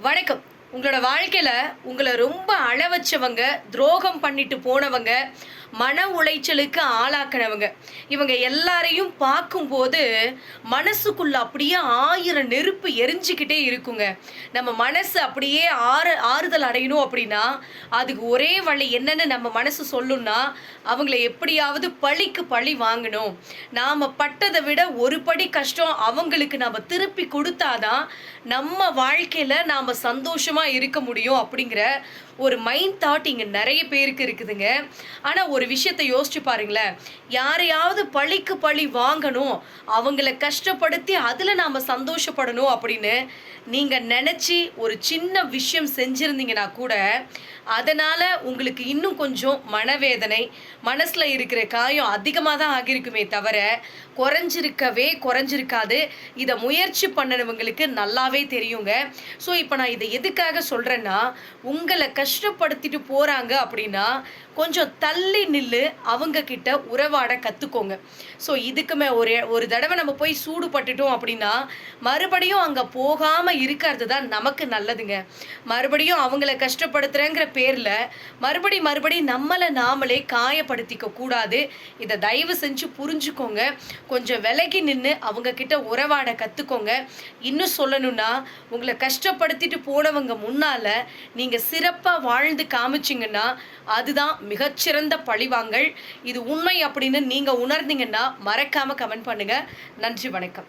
வணக்கம். உங்களோட வாழ்க்கையில் உங்களை ரொம்ப அழ வச்சவங்க துரோகம் பண்ணிட்டு போனவங்க மன உளைச்சலுக்கு ஆளாக்குனவங்க. இவங்க எல்லாரையும் பார்க்கும்போது மனசுக்குள்ள அப்படியே ஆயிரம் நெருப்பு எரிஞ்சுக்கிட்டே இருக்குங்க. நம்ம மனசு அப்படியே ஆறு ஆறுதல் அடையணும் அப்படின்னா அதுக்கு ஒரே வழி என்னன்னு நம்ம மனசு சொல்லும்னா அவங்கள எப்படியாவது பழிக்கு பழி வாங்கணும். நாம் பட்டதை விட ஒரு படி கஷ்டம் அவங்களுக்கு நம்ம திருப்பி கொடுத்தாதான் நம்ம வாழ்க்கையில் நாம் சந்தோஷமாக இருக்க முடியும் அப்படிங்கிற ஒரு மைண்ட் தாட் இங்கே நிறைய பேருக்கு இருக்குதுங்க. ஆனால் ஒரு ஒரு விஷயத்தை யோசிச்சு பாருங்களேன். யாரையாவது பழிக்கு பழி வாங்கணும் அவங்கள கஷ்டப்படுத்தி அதில் நாம் சந்தோஷப்படணும் அப்படின்னு நீங்கள் நினச்சி ஒரு சின்ன விஷயம் செஞ்சுருந்தீங்கன்னா கூட அதனால் உங்களுக்கு இன்னும் கொஞ்சம் மனவேதனை மனசில் இருக்கிற காயம் அதிகமாக தான் ஆகியிருக்குமே தவிர குறைஞ்சிருக்கவே குறைஞ்சிருக்காது. இதை முயற்சி பண்ணனவங்களுக்கு நல்லாவே தெரியுங்க. ஸோ இப்போ நான் இதை எதுக்காக சொல்கிறேன்னா உங்களை கஷ்டப்படுத்திட்டு போகிறாங்க அப்படின்னா கொஞ்சம் தள்ளி நில்லு அவங்க கிட்ட உறவாட கற்றுக்கோங்க ஸோ இதுக்குமே ஒரு ஒரு தடவை நம்ம போய் சூடு பட்டுட்டோம் அப்படின்னா மறுபடியும் அங்கே போகாமல் இருக்கிறது தான் நமக்கு நல்லதுங்க. மறுபடியும் அவங்கள கஷ்டப்படுத்துகிறேங்கிற பேரில் மறுபடி மறுபடி நம்மளை நாமளே காயப்படுத்திக்க கூடாது. இதை தயவு செஞ்சு புரிஞ்சுக்கோங்க. கொஞ்சம் விலகி நின்று அவங்க கிட்ட உறவாட கற்றுக்கோங்க இன்னும் சொல்லணும்னா உங்களை கஷ்டப்படுத்திட்டு போனவங்க முன்னால் நீங்கள் சிறப்பாக வாழ்ந்து காமிச்சிங்கன்னா அதுதான் மிகச்சிறந்த பழிவாங்கல். இது உண்மை அப்படின்னு நீங்கள் உணர்ந்தீங்கன்னா மறக்காமல் கமெண்ட் பண்ணுங்கள் நன்றி வணக்கம்.